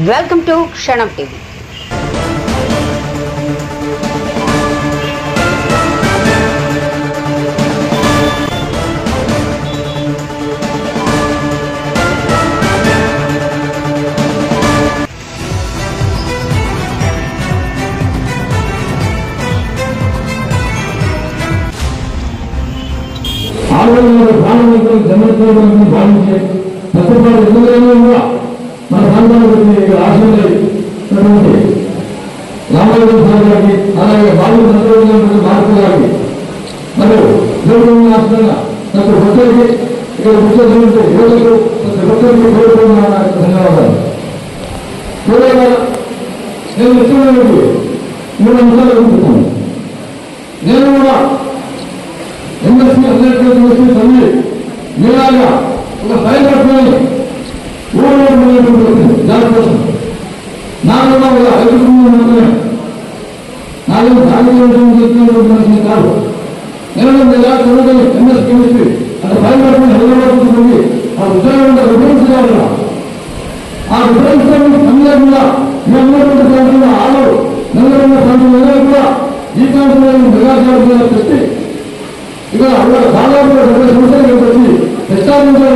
Welcome to క్షణం TV ఆందోళన ప్రాణమిత్రులు జన్మత్వాన్ని భావించే తత్వపాటు ఎందుకైనా కూడా మన ప్రాంతానికి ఆశ్రయించినటువంటి రామారావు సార్ గారికి అలాగే బాబు చంద్రబాబు భారత గారికి మరియు దేవుడు ఆశ్రయంగా నాకు భక్తులకి ఇక్కడ కూర్చోటువంటి యువతకు ప్రతి భక్తులకి కోరుకున్న ధన్యవాదాలు. చూడగా నేను ఇచ్చినటువంటి మూడు అంశాలు అనుకుంటున్నాను నేను కూడా ఎంఎస్సీ అందరికీ చూసి చదివి మీలాగా ఒక స్థాయి పట్టుకొని ನಾನು ನಾವು ಐದು ತಿಂಗಳು ನಾನು ಭಾರತೀಯ ಕಾಲು ನೆರಳಿಂದ ಯಾವ ಸ್ಥಳದಲ್ಲಿ ಎಂ ಎಸ್ ಕೆಮಿಸ್ಟ್ರಿ ಅದರ ಬಾಯಿಗಳನ್ನು ಹೈದರಾಬಾದ್ಕೊಂಡು ಆ ಉದ್ಯೋಗವನ್ನು ವಿಭಜಿಸಿದಾಗ ಆ ವಿಭಜಿಸಿದ ಸಂಘದಿಂದ ಈ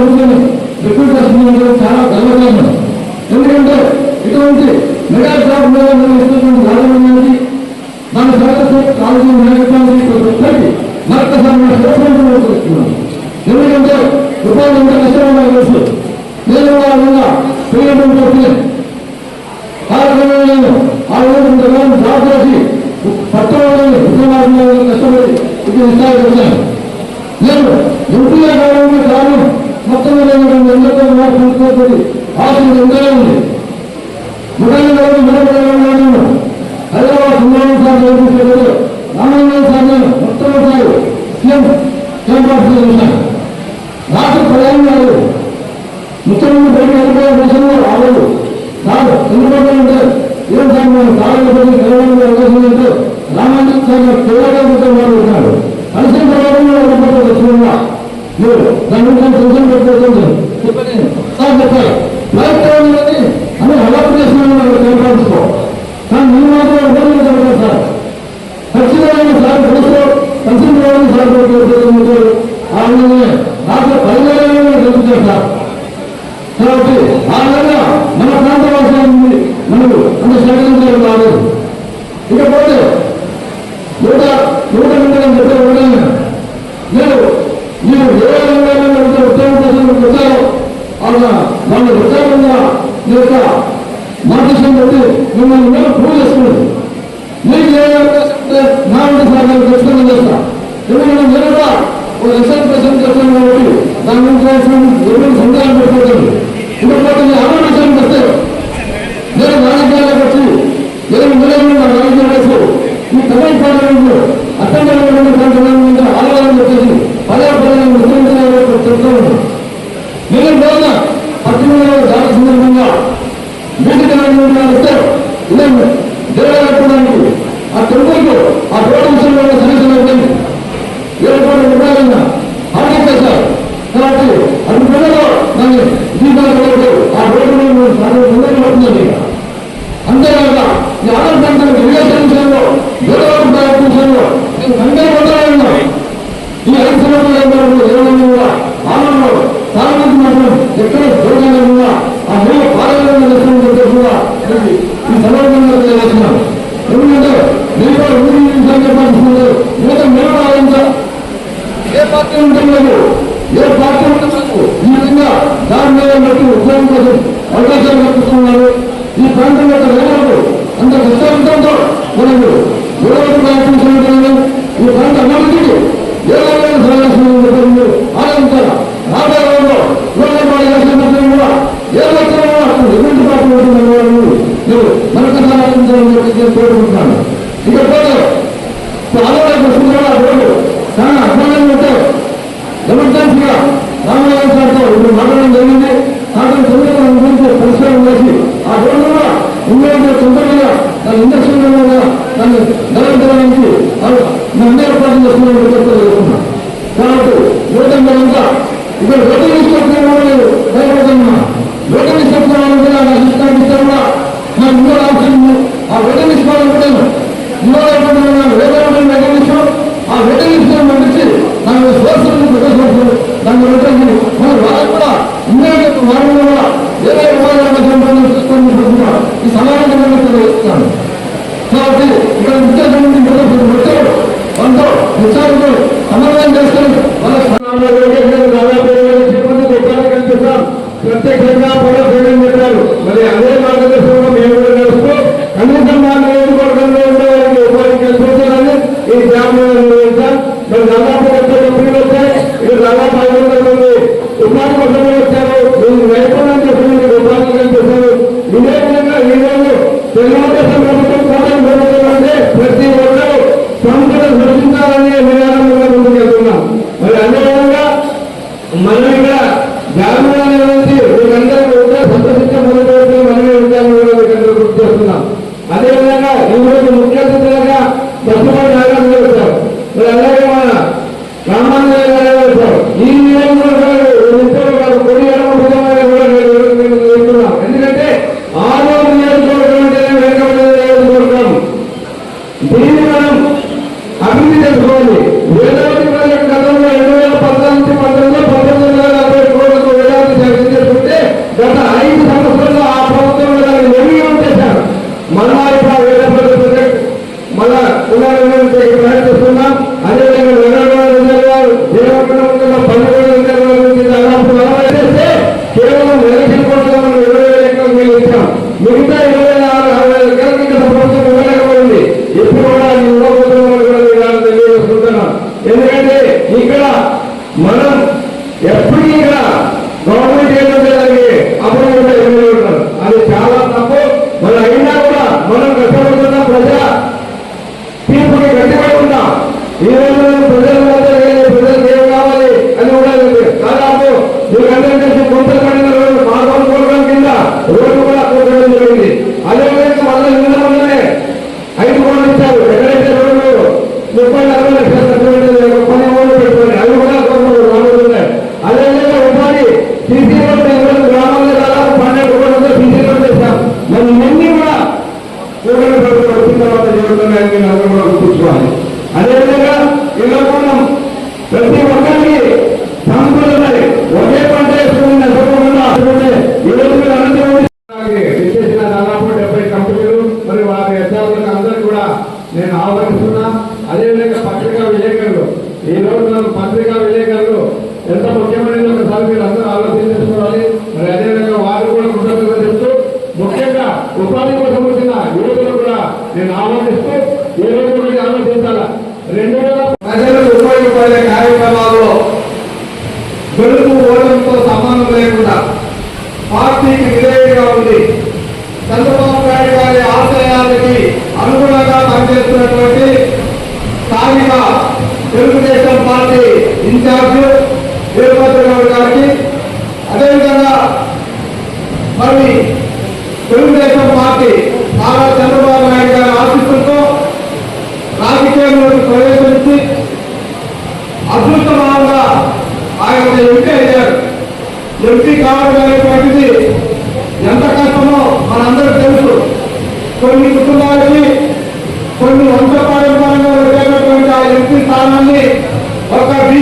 ಅವರ ఇక్కడ అక్కడ చాలా గర్వకారణం. ఎందుకంటే ఇటువంటి మెగా జాబ్ మీద మనం గవర్నమెంట్ దాని సక్సెస్ కాలేజీ నాయకత్వానికి ప్రతి మరొకసారి మన ఎందుకంటే ఉపాధి ఎంత కష్టమైన తెలుసు నేను కూడా విధంగా కార్యక్రమంలో ఆ రోజు ఇంతకాలం జాబ్ చేసి పట్టణంలో ఉద్యమాల్లో కష్టపడి ఇది విషయాలు నేను ఎంపీగా కావడానికి కారణం మొత్తం ఎంతో ఆశలు ఎంతనే ఉంది. ముఖంగా గారు హైదరాబాద్ సుబ్రహ్మణ్యం సార్ చదివించారు రామారావు సార్ మొత్తం సార్ సీఎం క్యాంపస్ చూశాను రాష్ట్ర ముఖ్యమంత్రి బయట వెళ్ళిపోయే దేశంలో రాలేదు. ఎందుకంటే అంటే ఏం సార్ అవకాశం రామాంజన్ సార్ ఉన్నారు కలిసిన ప్రయోజనం వచ్చిందా మీరు దాని గురించి సంశయం పెట్టుకోవచ్చు చెప్పని సార్ చెప్పాలి లైఫ్ టైం అనేది అన్ని అలవాటు చేసిన కనపడుకో కానీ మీరు మాత్రం ఇబ్బందులు చెప్పలేదు సార్ ఖచ్చితంగా సార్ తెలుసు కలిసిన ప్రయోజనం సార్ పెట్టుకోవచ్చు ఆ విధంగా రాష్ట్ర పరిణామాలను కాబట్టి ఆ విధంగా మన ప్రాంత వాసాలు మనకు అంత స్నేహితులు రాలేదు ఇకపోతే నూట నూట నిమిషం చెప్పే ఉండగా నేను మీరు ఏ రంగంలో ఉద్యోగం కోసం వచ్చారో అలా వాళ్ళ ఉద్యోగంగా ఈ యొక్క మార్గదర్శనం పెట్టి మిమ్మల్ని మేము ప్రూవ్ చేసుకున్నది మీకు ఏ అవకాశం ఉంటే నా వంటి ఖచ్చితంగా చేస్తా. ఎందుకంటే నేను కూడా ఒక రిసర్చ్ ప్రశ్న చేస్తాను కాబట్టి దాని గురించి ఎవరు సందేహం పెట్టుకోలేదు ఇకపోతే నేను అమలు విషయానికి వస్తే నేను రాజకీయాలకు వచ్చి నేను నిలబడి నా రాజకీయాలకు ఈ కమిటీ పార్లమెంట్లో అర్థం ప్రాంతంలో ఆలోచన వచ్చేసి పదే పదే ముఖ్యమంత్రి చెప్తూ ఉన్నాను నేను రోజున పట్టణంలో దాని సందర్భంగా మీటింగ్ వస్తే ఇదే దేవాలయడానికి ఆ తెలుగుకు ఆ రోడ్డు విషయంలో సమస్యలు ఉంటుంది ఏడు కోట్ల రూపాయలన్నా ఆర్థిక సార్ కాబట్టి అది పిల్లలు దాన్ని దీపాలు ఆ రోడ్డు సాధన పడుతుంది అంతేకాక ఈ ఆనంద ప్రాంతం రిలేషన్ విషయంలో గోదావరి ప్రాజెక్టు విషయంలో నేను అందరూ కొత్తగా ఉన్నాను ఈ ఐదు సంవత్సరాలు ఏమైనా కూడా ఆనందంలో చాలా మంది మాత్రం ఎక్కడ దూరంగా ఉన్నా ఆ మూల పాలన దర్శనం చేస్తే కూడా మనకి ఈ సందర్భంగా తెలియజేస్తున్నాను ఎందుకంటే మీరు కూడా ఊరి విషయాలు చెప్పాల్సింది యువత మేము ఆలోచించాలి ఏ పార్టీ ఉంటున్నారు ఏ పార్టీ ఉంటున్నారు ఈ విధంగా దాని మీద బట్టి ఉద్యోగం కోసం అవకాశాలు కల్పిస్తున్నారు ఈ ప్రాంతం యొక్క రైతులకు అంత కష్టంతో మనకు గొడవలు ప్రయత్నించినట్టు ఈ ప్రాంత అభివృద్ధికి ఏ రకమైన సహాయం ఆలోచించాలి రాబోయే రోజుల్లో ఊళ్ళపాటి చేసినప్పుడు కూడా ఏ లక్షణంలో ఎటువంటి పార్టీ ఉంటున్న వాళ్ళు మీరు మరొకసారి ఆలోచించాలని చెప్పి నేను కోరుకుంటున్నాను. ఇకపోతే ఆలోచన వస్తుందా రోడ్డు చాలా అభిమానంగా ఉంటాయి జబర్దస్త్గా రామనాథన్ సార్తో ఇప్పుడు మాట్లాడడం జరిగింది. సాయంత్రం తొమ్మిది గురించి పరిశ్రమ చేసి ఆ రోడ్డు కూడా ఉండేది తొందరగా దాని ఇండస్ట్రీ దాన్ని నిరంతరానికి అన్ని ఏర్పాటు చేస్తున్నామని చెప్తున్నా కాబట్టి యువతంగా ఇక్కడ రోడ్డు విభజించాలనే విధానం మరి చేపట్టే కార్యక్రమాల్లో గెలుపు ఓటమితో సంబంధం లేకుండా పార్టీకి విధేయంగా ఉంది చంద్రబాబు నాయుడు గారి ఆశయాలకి అనుగుణంగా పనిచేస్తున్నటువంటి స్థానిక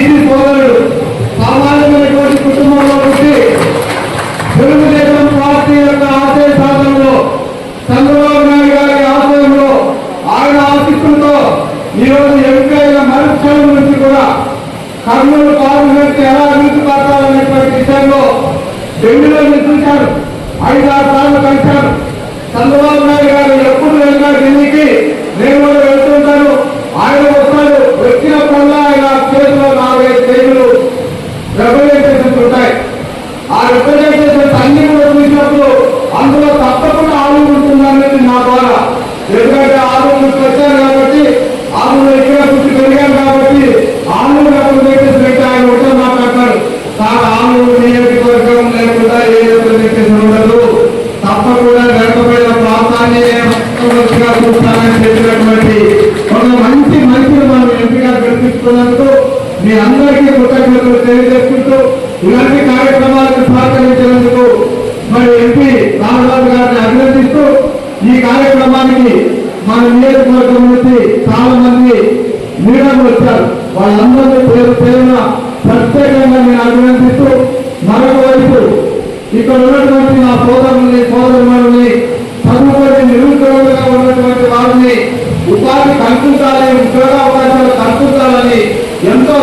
వీరి సోదరుడు సామాన్యమైనటువంటి కుటుంబంలో పుట్టి తెలుగుదేశం పార్టీ యొక్క ఆశయ సాధనలో చంద్రబాబు నాయుడు గారి ఆశయంలో ఆయన ఆశిస్తులతో ఈరోజు ఎంపికైన మరుస్థలం నుంచి కూడా కర్నూలు పార్లమెంట్ ఎలా అభివృద్ధి పరచాలనేటువంటి విషయంలో ఢిల్లీలో చూశారు. ఐదారు సార్లు కలిశారు. చంద్రబాబు నాయుడు గారు ఎప్పుడు వెళ్ళినా ఢిల్లీకి నేను కూడా వెళ్తుంటాను ఆయన వస్తాడు. వచ్చినప్పుడల్లా ఆయన చేతిలో నాలుగైదు పేర్లు రెప్రజెంటేషన్స్ ఉంటాయి. ఆ రిప్రజెంటేషన్స్ అన్ని చూసినప్పుడు అందులో తప్పకుండా ఆలు ఉంటుందనేది నా ద్వారా ఎందుకంటే ఆలు వచ్చాను కాబట్టి ఆలు ఇక్కడ చూసి పెరిగాను కాబట్టి ఆలు పెట్టి ఆయన ఒకటే మాట్లాడతాడు. తాను ఆలు నియోజకవర్గం లేకుండా ఏ రిప్రజెంటేషన్ ఉండదు. తప్పకుండా వెనుకబడిన ప్రాంతాన్ని చూస్తానని చెప్పినటువంటి మీ అందరికీ కృతజ్ఞతలు తెలియజేసుకుంటూ ఇలాంటి కార్యక్రమాలకు సహకరించినందుకు మరి ఎంపీ రామరాజు గారిని అభినందిస్తూ ఈ కార్యక్రమానికి మన నియోజకవర్గం నుంచి చాలా మంది లీడర్లు వచ్చారు. వాళ్ళందరినీ పేరు పేరున ప్రత్యేకంగా నేను అభినందిస్తూ మరొక వైపు ఇక్కడ ఉన్నటువంటి నా సోదరుల్ని సోదరుమణుల్ని చదువుకొని నిరుద్యోగులుగా ఉన్నటువంటి వారిని ఉపాధి కల్పించాలి ఉద్యోగ అవకాశాలు కల్పించాలని ఎంతో